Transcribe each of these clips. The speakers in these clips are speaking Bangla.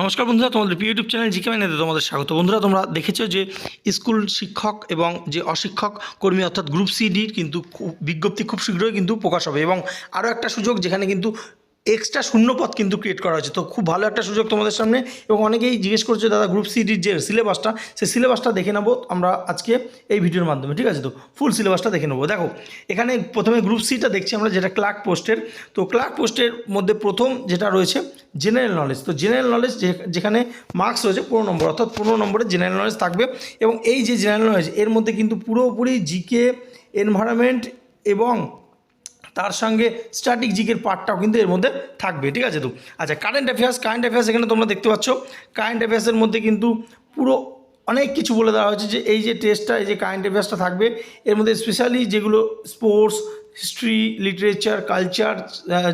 নমস্কার বন্ধুরা, তোমাদের ইউটিউব চ্যানেল জিকে মাইনেতে তোমাদের স্বাগত। বন্ধুরা, তোমরা দেখেছ যে স্কুল শিক্ষক এবং যে অশিক্ষক কর্মী অর্থাৎ গ্রুপ সিডির কিন্তু বিজ্ঞপ্তি খুব শীঘ্রই কিন্তু প্রকাশ হবে এবং আরও একটা সুযোগ যেখানে কিন্তু এক্সট্রা শূন্যপদ কিন্তু ক্রিয়েট করা হয়েছে। তো খুব ভালো একটা সুযোগ তোমাদের সামনে। এবং অনেকেই জিজ্ঞেস করছে, দাদা গ্রুপ সিডির যে সিলেবাসটা সেই সিলেবাসটা দেখে নেব আমরা আজকে এই ভিডিওর মাধ্যমে। ঠিক আছে তো? ফুল সিলেবাসটা দেখে নেব। দেখো, এখানে প্রথমে গ্রুপ সিটা দেখছি আমরা, যেটা ক্লার্ক পোস্টের তো ক্লার্ক পোস্টের মধ্যে প্রথম যেটা রয়েছে জেনারেল নলেজ তো জেনারেল নলেজ যেখানে মার্কস রয়েছে, পনেরো নম্বর। অর্থাৎ পনেরো নম্বরে জেনারেল নলেজ থাকবে। এবং এই যে জেনারেল নলেজ এর মধ্যে কিন্তু পুরোপুরি জিকে এনভায়রনমেন্ট এবং তার সঙ্গে স্ট্যাটিক জিকের পার্টটাও কিন্তু এর মধ্যে থাকবে, ঠিক আছে তো? আচ্ছা কারেন্ট অ্যাফেয়ার্স কারেন্ট অ্যাফেয়ার্স এখানে তোমরা দেখতে পাচ্ছ কারেন্ট অ্যাফেয়ার্সের মধ্যে কিন্তু পুরো অনেক কিছু বলে দেওয়া হয়েছে যে এই যে টেস্টটা এই যে কারেন্ট অ্যাফেয়ার্সটা থাকবে, এর মধ্যে স্পেশালি যেগুলো স্পোর্টস হিস্ট্রি লিটারেচার কালচার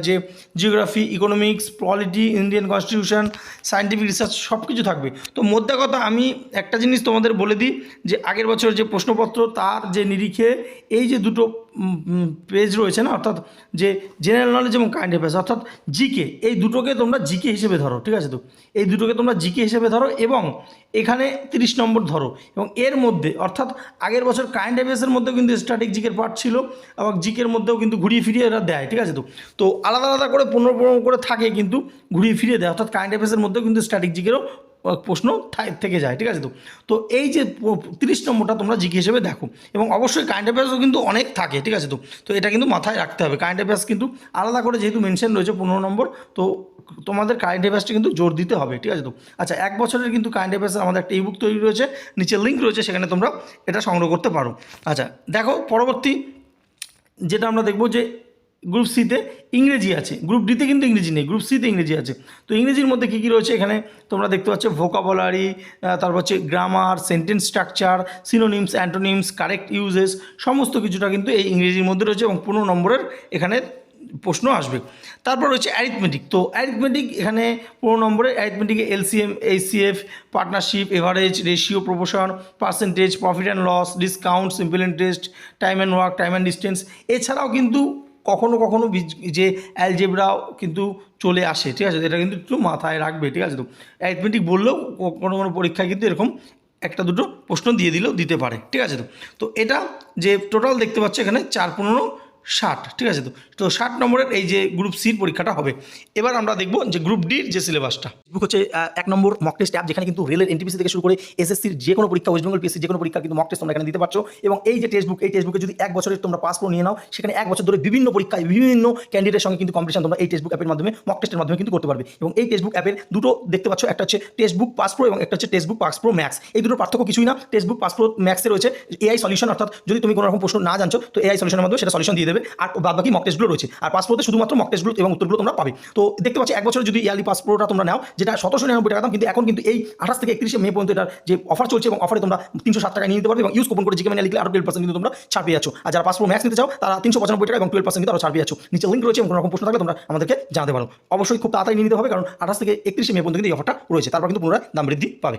যে geography economics polity Indian constitution scientific research সব কিছু থাকবে। তো মোদ্দা কথা, আমি একটা জিনিস তোমাদের বলে দিই, যে আগের বছরের যে প্রশ্নপত্র, তার যে নিরিখে এই যে দুটো পেজ রয়েছে না, অর্থাৎ যে জেনারেল নলেজ এবং কাইন্ড অ্যাফেয়ার্স অর্থাৎ জিকে এই দুটোকে তোমরা জিকে হিসেবে ধরো, ঠিক আছে তো? এই দুটোকে তোমরা জিকে হিসেবে ধরো এবং এখানে তিরিশ নম্বর ধরো এবং এর মধ্যে, অর্থাৎ আগের বছর কাইন্ড অ্যাফেয়ার্সের মধ্যেও কিন্তু স্ট্যাটিক জিকের পার্ট ছিল এবং জিকের মধ্যেও কিন্তু ঘুরিয়ে ফিরিয়ে এরা দেয়, ঠিক আছে তো? তো আলাদা আলাদা করে পনেরো পনেরো করে থাকে কিন্তু ঘুরিয়ে ফিরিয়ে দেয়, অর্থাৎ কাইন্ড অ্যাফেয়ার্সের মধ্যেও কিন্তু স্ট্যাটিক জিকেরও প্রশ্ন থেকে যায়, ঠিক আছে তো? তো এই যে তিরিশ নম্বরটা তোমরা জিকে হিসেবে দেখো, এবং অবশ্যই কারেন্ট অ্যাফেয়ার্সও কিন্তু অনেক থাকে, ঠিক আছে তো? তো এটা কিন্তু মাথায় রাখতে হবে কারেন্ট অ্যাফেয়ার্স কিন্তু আলাদা করে যেহেতু মেনশন রয়েছে পনেরো নম্বর, তো তোমাদের কারেন্ট অ্যাফেয়ার্সটা কিন্তু জোর দিতে হবে, ঠিক আছে তো? আচ্ছা এক বছরের কিন্তু কারেন্ট অ্যাফেয়ার্সের আমাদের একটা ইবুক তৈরি রয়েছে, নিচে লিঙ্ক রয়েছে, সেখানে তোমরা এটা সংগ্রহ করতে পারো। আচ্ছা দেখো পরবর্তী যেটা আমরা দেখব যে গ্রুপ সিতে ইংরেজি আছে। গ্রুপ ডিতে কিন্তু ইংরেজি নেই গ্রুপ সিতে ইংরেজি আছে। তো ইংরেজির মধ্যে কী কী রয়েছে? এখানে তোমরা দেখতে পাচ্ছ ভোকাবুলারি তারপর হচ্ছে grammar sentence structure synonyms antonyms correct usages সমস্ত কিছুটা কিন্তু এই ইংরেজির মধ্যে রয়েছে এবং পনেরো নম্বরের এখানে প্রশ্ন আসবে। তারপর রয়েছে অ্যারিথমেটিক তো অ্যারিথমেটিক এখানে পনেরো নম্বরে অ্যারিথমেটিকে LCM HCF partnership average ratio proportion percentage profit and loss discount simple interest time and work time and distance এছাড়াও কিন্তু কখনো কখনো যে অ্যালজেব্রাও কিন্তু চলে আসে, ঠিক আছে? এটা কিন্তু একটু মাথায় রাখবে, ঠিক আছে? তো অ্যারিথমেটিক বললেও কোনো কোনো পরীক্ষায় কিন্তু এরকম একটা দুটো প্রশ্ন দিয়ে দিলেও দিতে পারে, ঠিক আছে? তো তো এটা যে টোটাল দেখতে পাচ্ছ এখানে চার পনেরো ষাট, ঠিক আছে তো? তো ষাট নম্বরের এই যে গ্রুপ সির পরীক্ষাটা হবে। এবার আমরা দেখব যে গ্রুপ ডির যে সিলেবাসটা হচ্ছে এক নম্বর মক টেস্ট অ্যাপ যেখানে কিন্তু রেলের এনটিপিসি থেকে শুরু করে এসএসসির যে কোনো পরীক্ষা ওয়েস্ট বেঙ্গল পিএসসি যে কোনো পরীক্ষা কিন্তু মক টেস্ট তোমরা এখানে দিতে পারছ। এবং এই যে টেক্সট বুক এই টেক্সট বুকে যদি এক বছরের তোমরা পাস করে নিয়ে নাও, সেখানে এক বছর ধরে বিভিন্ন পরীক্ষায় বিভিন্ন ক্যান্ডিডেটের সঙ্গে কিন্তু কম্পিটিশন তোমরা এই টেক্সট বুক অ্যাপের মাধ্যমে মক টেস্টের মাধ্যমে কিন্তু করতে পারবে। এবং এই টেক্সট বুক অ্যাপের দুটো দেখতে পাচ্ছ, একটা হচ্ছে টেক্সট বুক এবং একটা হচ্ছে টেক্সট বুক ম্যাক্স এই দুটোর পার্থক্য কিছুই না টেক্সট বুক পাস ম্যাক্সে রয়েছে এআই সলিউশন অর্থাৎ যদি তুমি কোনো রকম প্রশ্ন না জানছো, তো এআই সলিউশনের মাধ্যমে সেটা সলিউশন দিয়ে দেবে আর বাদ বাকি মক টেস্টগুলো রয়েছে। আর পাস প্রোতে শুধুমাত্র মক টেস্টগুলো এবং উত্তরগুলো তোমরা পাবে। তো দেখতে পাচ্ছি, এক বছর যদি ইয়ারলি পাস প্রোটা তোমরা নাও, যেটা সতেরোশো নিরানব্বই টাকা দাম, কিন্তু এখন কিন্তু এই আঠাশ থেকে একত্রিশে মে পর্যন্ত এটার যে অফার চলছে এবং অফারে তোমরা তিনশো সাত টাকা নিয়ে নিতে পারবে এবং ইউজ কুপন করে জিকে মানে লিখলে আরও টুয়েলভ পার্সেন্ট কিন্তু তোমরা ছাড় পেয়ে যাচ্ছ। আর যারা পাস প্রো ম্যাক্স নিতে চাও, তারা তিনশো পঁচানব্বই টাকা এবং টুয়েলভ পার্সেন্ট কিন্তু আরও ছাড় পেয়ে যাচ্ছ। নিচে লিঙ্ক রয়েছে এবং কোনো রকম প্রশ্ন থাকলে তোমরা আমাদেরকে জানাতে পারো। অবশ্যই খুব তাড়াতাড়ি নিয়ে নিতে হবে, কারণ আঠাশ থেকে একত্রিশে মে পর্যন্ত কিন্তু এই অফারটা রয়েছে। তারপর কিন্তু পুনরায় দাম বৃদ্ধি পাবে।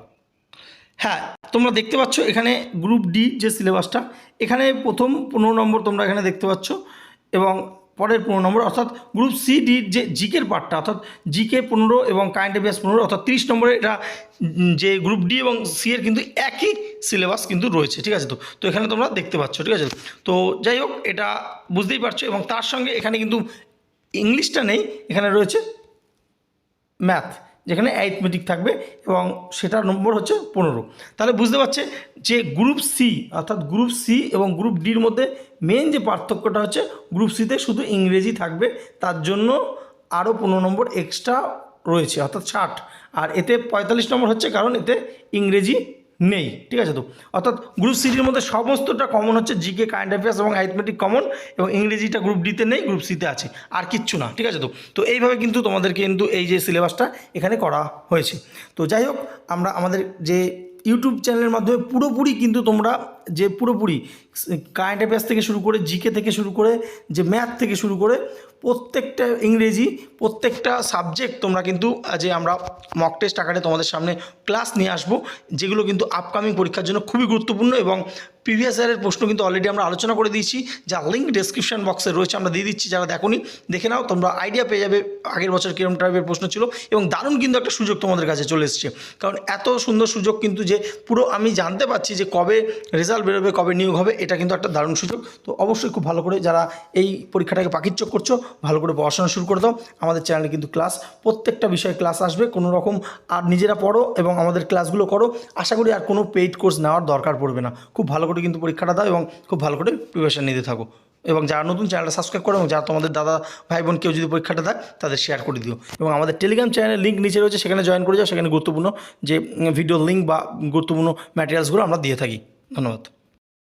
হ্যাঁ তোমরা দেখতে পাচ্ছ এখানে গ্রুপ ডি যে সিলেবাসটা এখানে প্রথম পনেরো নম্বর তোমরা এখানে দেখতে পাচ্ছ এবং পরের পনেরো নম্বর, অর্থাৎ গ্রুপ সি ডির যে জিকের পার্টটা অর্থাৎ জিকে পনেরো এবং কারেন্ট অ্যাফেয়ার্স পনেরো, অর্থাৎ তিরিশ নম্বরে এটা যে গ্রুপ ডি এবং সি এর কিন্তু একই সিলেবাস কিন্তু রয়েছে, ঠিক আছে তো? তো এখানে তোমরা দেখতে পাচ্ছ, ঠিক আছে? তো যাই হোক, এটা বুঝতেই পারছ এবং তার সঙ্গে এখানে কিন্তু ইংলিশটা নেই, এখানে রয়েছে ম্যাথ যেখানে অ্যারিথমেটিক থাকবে এবং সেটার নম্বর হচ্ছে পনেরো। তাহলে বুঝতে পারছে যে গ্রুপ সি অর্থাৎ গ্রুপ সি এবং গ্রুপ ডির মধ্যে মেন যে পার্থক্যটা হচ্ছে গ্রুপ সিতে শুধু ইংরেজি থাকবে, তার জন্য আরও পনেরো নম্বর এক্সট্রা রয়েছে, অর্থাৎ ষাট। আর এতে পঁয়তাল্লিশ নম্বর হচ্ছে কারণ এতে ইংরেজি নেই, ঠিক আছে তো? অর্থাৎ গ্রুপ সিটির মধ্যে সমস্তটা কমন হচ্ছে জিকে কারেন্ট অ্যাফেয়ার্স এবং অ্যারিথমেটিক কমন এবং ইংরেজিটা গ্রুপ ডিতে নেই গ্রুপ সিতে আছে, আর কিচ্ছু না, ঠিক আছে তো? তো এইভাবে কিন্তু তোমাদেরকে কিন্তু এই যে সিলেবাসটা এখানে করা হয়েছে। তো যাই হোক, আমরা আমাদের যে ইউটিউব চ্যানেলের মাধ্যমে পুরোপুরি কিন্তু তোমরা যে পুরোপুরি কারেন্ট অ্যাফেয়ার্স থেকে শুরু করে জিকে থেকে শুরু করে যে ম্যাথ থেকে শুরু করে প্রত্যেকটা ইংরেজি, প্রত্যেকটা সাবজেক্ট তোমরা কিন্তু যে আমরা মক টেস্ট আকারে তোমাদের সামনে ক্লাস নিয়ে আসব, যেগুলো কিন্তু আপকামিং পরীক্ষার জন্য খুবই গুরুত্বপূর্ণ এবং প্রিভিয়াস ইয়ারের প্রশ্ন কিন্তু অলরেডি আমরা আলোচনা করে দিয়েছি, যা লিঙ্ক ডেসক্রিপশন বক্সে রয়েছে, আমরা দিয়ে দিচ্ছি, যারা দেখোনি, দেখে নাও, তোমরা আইডিয়া পেয়ে যাবে, আগের বছর কিরম টাইপের প্রশ্ন ছিল এবং দারুণ কিন্তু একটা সুযোগ তোমাদের কাছে চলে এসছে। কারণ এত সুন্দর সুযোগ কিন্তু যে পুরো আমি জানতে পারছি যে কবে রেজাল্ট বেরোবে কবে নিয়োগ হবে, এটা কিন্তু একটা দারুণ সুযোগ। তো অবশ্যই খুব ভালো করে যারা এই পরীক্ষাটাকে পাকিচ্চক করছ, ভালো করে পড়াশোনা শুরু করে দাও। আমাদের চ্যানেলে কিন্তু ক্লাস প্রত্যেকটা বিষয়ে ক্লাস আসবে, কোনো রকম আর নিজেরা পড়ো এবং আমাদের ক্লাসগুলো করো। আশা করি আর কোনো পেইড কোর্স নেওয়ার দরকার পড়বে না। খুব ভালো করে কিন্তু পরীক্ষাটা দাও এবং খুব ভালো করে প্রিপারেশন নিতে থাকো। এবং যারা নতুন চ্যানেলটা সাবস্ক্রাইব করো এবং যারা তোমাদের দাদা ভাই বোন কেউ যদি পরীক্ষাটা দেয়, তাদের শেয়ার করে দিও। এবং আমাদের টেলিগ্রাম চ্যানেলের লিঙ্ক নিচে রয়েছে, সেখানে জয়েন করে যাও, সেখানে গুরুত্বপূর্ণ যে ভিডিও লিঙ্ক বা গুরুত্বপূর্ণ ম্যাটেরিয়ালসগুলো আমরা দিয়ে থাকি। ধন্যবাদ